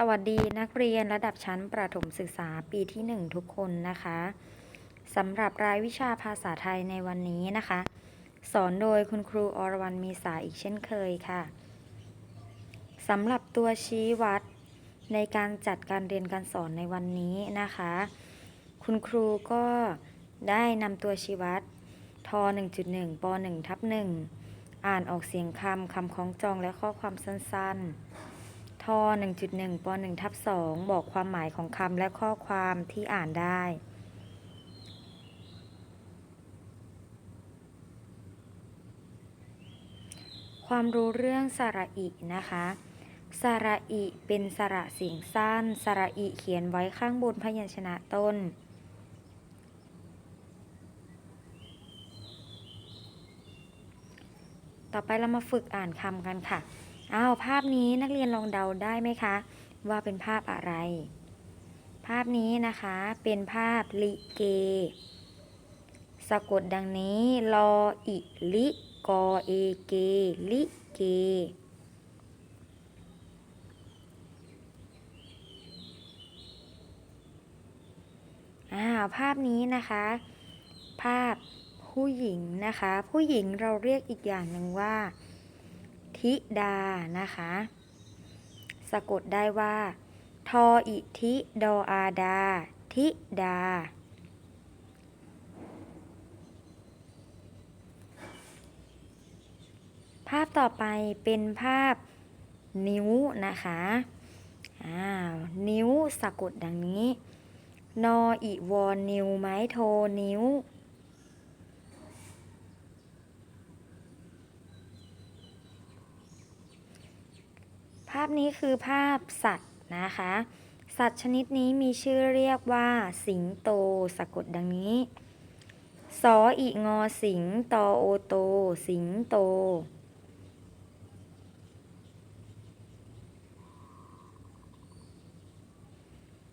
สวัสดีนักเรียนระดับชั้นประถมศึกษาปีที่ 1 ทุกคนนะคะสำหรับรายวิชาภาษาไทยในวันนี้นะคะ สอนโดยคุณครูอรวรรณมีสาอีกเช่นเคยค่ะสำหรับตัวชี้วัดในการจัดการเรียนการสอนในวันนี้นะคะ คุณครูก็ได้นำตัวชี้วัดท 1.1 ป 1 ทับ1อ่านออกเสียงคำคำคล้องจองและข้อความสั้นๆ ท1.1ป1ทับ2บอกความหมายของคำและข้อความที่อ่านได้ความรู้เรื่องสระอินะคะ สระอิเป็นสระเสียงสั้น สระอิเขียนไว้ข้างบนพยัญชนะต้น ต่อไปเรามาฝึกอ่านคำกันค่ะ อ้าวภาพนี้นักเรียนลองเดาได้ไหมคะ ว่าเป็นภาพอะไร ภาพนี้นะคะเป็นภาพลิเก สะกดดังนี้ลออิลิกอเอเกลิเกอ่าภาพนี้นะคะ ภาพผู้หญิงนะคะ ผู้หญิงเราเรียกอีกอย่างหนึ่งว่า ธิดานะคะ สะกดได้ว่า ทออิทิดออาดา ธิดา ภาพต่อไปเป็นภาพนิ้วนะคะอ้าวนิ้วสะกดดังนี้ นออิวอนิ้วไม้โทนิ้ว ภาพนี้คือภาพสัตว์นะคะ สัตว์ชนิดนี้มีชื่อเรียกว่า สิงโตสะกดดังนี้สออีงอสิงตอโอโต สิงโต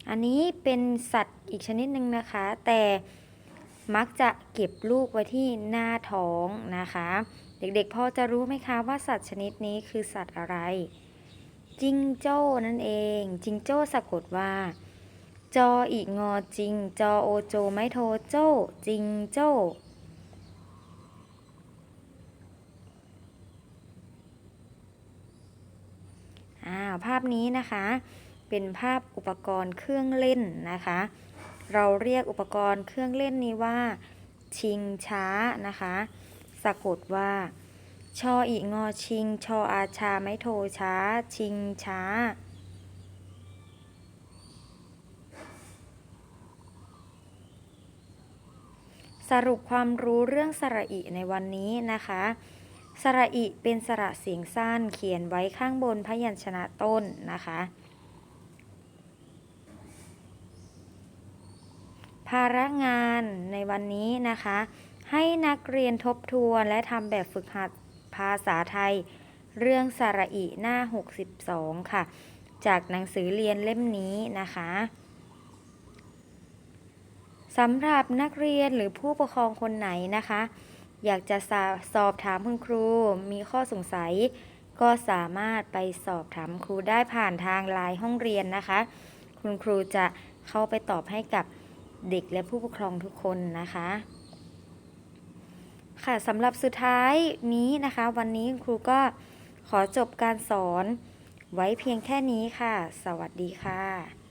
อันนี้เป็นสัตว์อีกชนิดหนึ่งนะคะ แต่มักจะเก็บลูกไว้ที่หน้าท้องนะคะ เด็กๆพอจะรู้ไหมคะว่าสัตว์ชนิดนี้คือสัตว์อะไร จิงโจ้นั่นเอง จิงโจ้สะกดว่า จออีกงอจิง จอโอโจไม่โทโจ้จิงโจ้อ่าภาพนี้นะคะ เป็นภาพอุปกรณ์เครื่องเล่นนะคะ เราเรียกอุปกรณ์เครื่องเล่นนี้ว่า ชิงช้านะคะ สะกดว่า ชออีงอชิง ชออาชาไม่โทช้า ชิงช้า สรุปความรู้เรื่องสระอิในวันนี้นะคะ สระอิเป็นสระเสียงสั้นเขียนไว้ข้างบนพยัญชนะต้นนะคะภาระงานในวันนี้นะคะ ให้นักเรียนทบทวนและทำแบบฝึกหัด ภาษาไทย เรื่องสระอิหน้า 62 ค่ะ จากหนังสือเรียนเล่มนี้นะคะสำหรับนักเรียนหรือผู้ปกครองคนไหนนะคะ อยากจะสอบถามคุณครู มีข้อสงสัย ก็สามารถไปสอบถามครูได้ผ่านทางไลน์ห้องเรียนนะคะ คุณครูจะเข้าไปตอบให้กับเด็กและผู้ปกครองทุกคนนะคะ ค่ะสำหรับสุดท้ายนี้นะคะ วันนี้ครูก็ขอจบการสอนไว้เพียงแค่นี้ค่ะ สวัสดีค่ะ